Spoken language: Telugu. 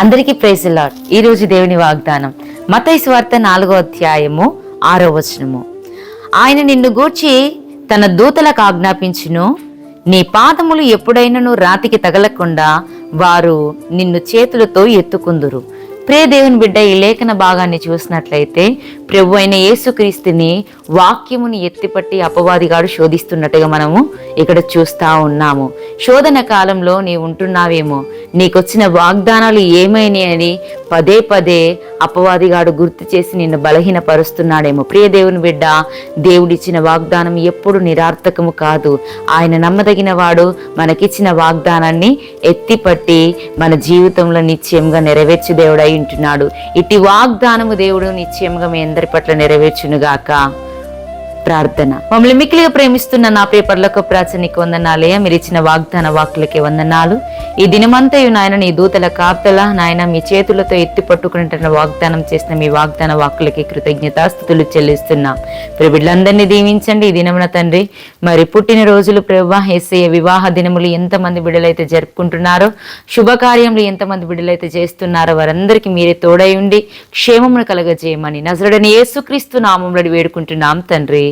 అందరికీ ప్రైజ్ లాడ్. ఈరోజు దేవుని వాగ్దానం. మతై స్వార్థ నాలుగో అధ్యాయము ఆరో వచనము. ఆయన నిన్ను గూర్చి తన దూతలకు ఆజ్ఞాపించును. నీ పాదములు ఎప్పుడైనను రాతికి తగలకుండా వారు నిన్ను చేతులతో ఎత్తుకుందురు. ప్రే దేవుని బిడ్డ ఈ లేఖన భాగాన్ని చూసినట్లయితే ప్రభు అయిన యేసుక్రీస్తుని వాక్యముని ఎత్తిపట్టి అపవాదిగాడు శోధిస్తున్నట్టుగా మనము ఇక్కడ చూస్తూ ఉన్నాము. శోధన కాలంలో నీ ఉంటున్నావేమో నీకొచ్చిన వాగ్దానాలు ఏమైనాయని అని పదే పదే అపవాదిగాడు గుర్తు చేసి నిన్ను బలహీనపరుస్తున్నాడేమో. ప్రియ దేవుని బిడ్డ దేవుడిచ్చిన వాగ్దానం ఎప్పుడు నిరార్థకము కాదు. ఆయన నమ్మదగిన వాడు మనకిచ్చిన వాగ్దానాన్ని ఎత్తిపట్టి మన జీవితంలో నిశ్చయంగా నెరవేర్చు దేవుడై ఉంటున్నాడు. ఇట్టి వాగ్దానము దేవుడు నిశ్చయంగా మీ అందరి పట్ల నెరవేర్చునుగాక. ప్రార్థన. మమ్మల్ని మిక్కిలిగా ప్రేమిస్తున్న నా పేపర్లకు ప్రాచనికి వందనాలయ మీరు ఇచ్చిన వాగ్దాన వాక్కులకి వందనాలు. ఈ దినమంతయు నాయన నీ దూతల కాపుతల నాయన మీ చేతులతో ఎత్తి పట్టుకుంటున్న వాగ్దానం చేసిన మీ వాగ్దాన వాక్కులకి కృతజ్ఞతాస్థుతులు చెల్లిస్తున్నాం. బిడ్డలందరినీ దీవించండి ఈ దినమున తండ్రి. మరి పుట్టినరోజులు ప్రభా ఏసయ్య వివాహ దినములు ఎంతమంది బిడ్డలైతే జరుపుకుంటున్నారో శుభకార్యములు ఎంతమంది బిడ్డలైతే చేస్తున్నారో వారందరికీ మీరే తోడై ఉండి క్షేమమును కలగజేయమని నజరుడని యేసుక్రీస్తు నామంలో వేడుకుంటున్నాం తండ్రి.